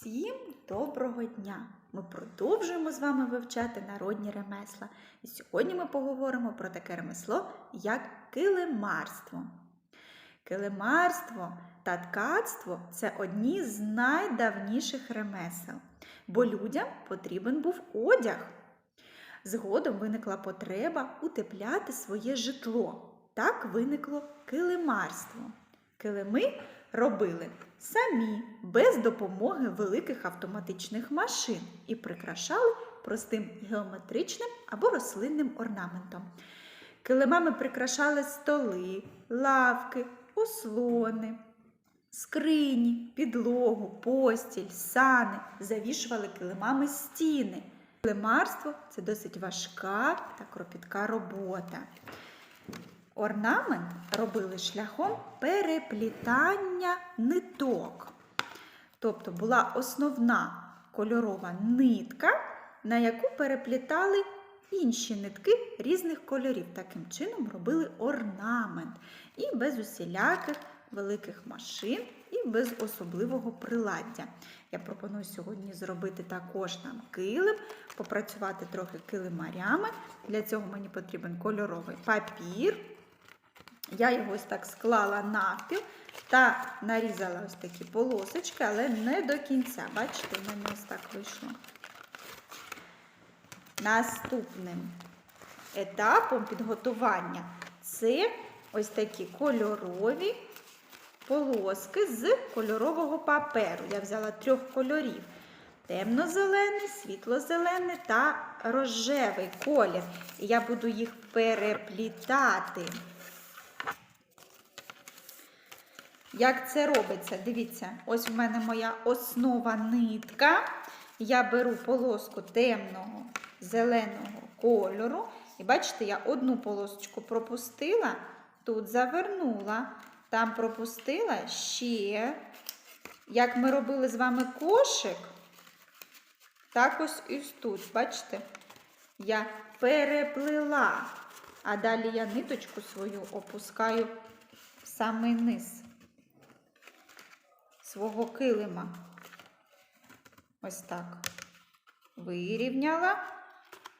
Всім доброго дня! Ми продовжуємо з вами вивчати народні ремесла. І сьогодні ми поговоримо про таке ремесло, як килимарство. Килимарство та ткацтво це одні з найдавніших ремесел, бо людям потрібен був одяг. Згодом виникла потреба утепляти своє житло. Так виникло килимарство. Килими робили самі, без допомоги великих автоматичних машин і прикрашали простим геометричним або рослинним орнаментом. Килимами прикрашали столи, лавки, ослони, скрині, підлогу, постіль, сани, завішували килимами стіни. Килимарство це досить важка та кропітка робота. Орнамент робили шляхом переплітання ниток. Тобто була основна кольорова нитка, на яку переплітали інші нитки різних кольорів. Таким чином робили орнамент і без усіляких великих машин, і без особливого приладдя. Я пропоную сьогодні зробити також нам килим, попрацювати трохи килимарями. Для цього мені потрібен кольоровий папір. Я його ось так склала навпіл та нарізала ось такі полосочки, але не до кінця. Бачите, в мене ось так вийшло. Наступним етапом підготування це ось такі кольорові полоски з кольорового паперу. Я взяла трьох кольорів: темно-зелений, світло-зелений та рожевий колір. І я буду їх переплітати. Як це робиться? Дивіться, ось в мене моя основа нитка. Я беру полоску темного зеленого кольору. І бачите, я одну полосочку пропустила, тут завернула, там пропустила ще. Як ми робили з вами кошик, так ось і тут, бачите, я переплила, а далі я ниточку свою опускаю в самий низ свого килима. Ось так. Вирівняла.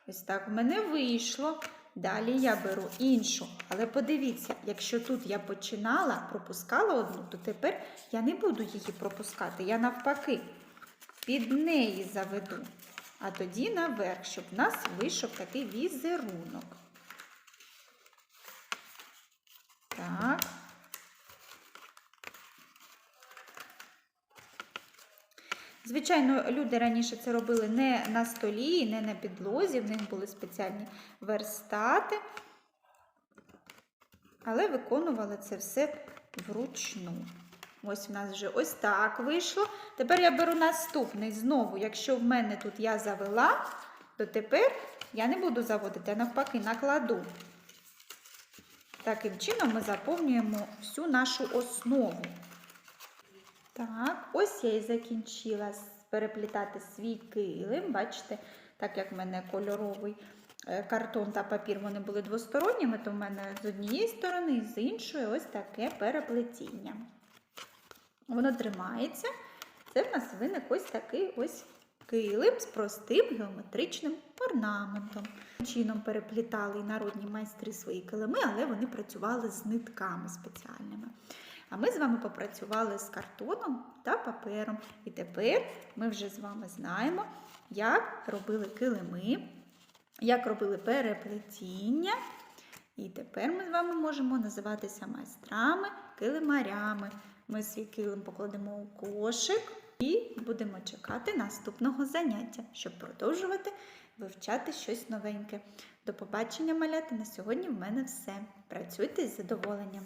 Ось так в мене вийшло. Далі я беру іншу. Але подивіться, якщо тут я починала, пропускала одну, то тепер я не буду її пропускати. Я навпаки під неї заведу. А тоді наверх, щоб в нас вийшов такий візерунок. Так. Звичайно, люди раніше це робили не на столі, не на підлозі, в них були спеціальні верстати, але виконували це все вручну. Ось в нас вже ось так вийшло. Тепер я беру наступний. Знову, якщо в мене тут я завела, то тепер я не буду заводити, а навпаки, накладу. Таким чином ми заповнюємо всю нашу основу. Так, ось я і закінчила переплітати свій килим. Бачите, так як в мене кольоровий е, картон та папір, вони були двосторонніми, то в мене з однієї сторони і з іншої ось таке переплетіння. Воно тримається. Це в нас виник ось такий ось килим з простим геометричним орнаментом. Чином переплітали народні майстри свої килими, але вони працювали з нитками спеціальними. А ми з вами попрацювали з картоном та папером. І тепер ми вже з вами знаємо, як робили килими, як робили переплетіння. І тепер ми з вами можемо називатися майстрами, килимарями. Ми свій килим покладемо у кошик і будемо чекати наступного заняття, щоб продовжувати вивчати щось новеньке. До побачення, малята! На сьогодні в мене все. Працюйте з задоволенням!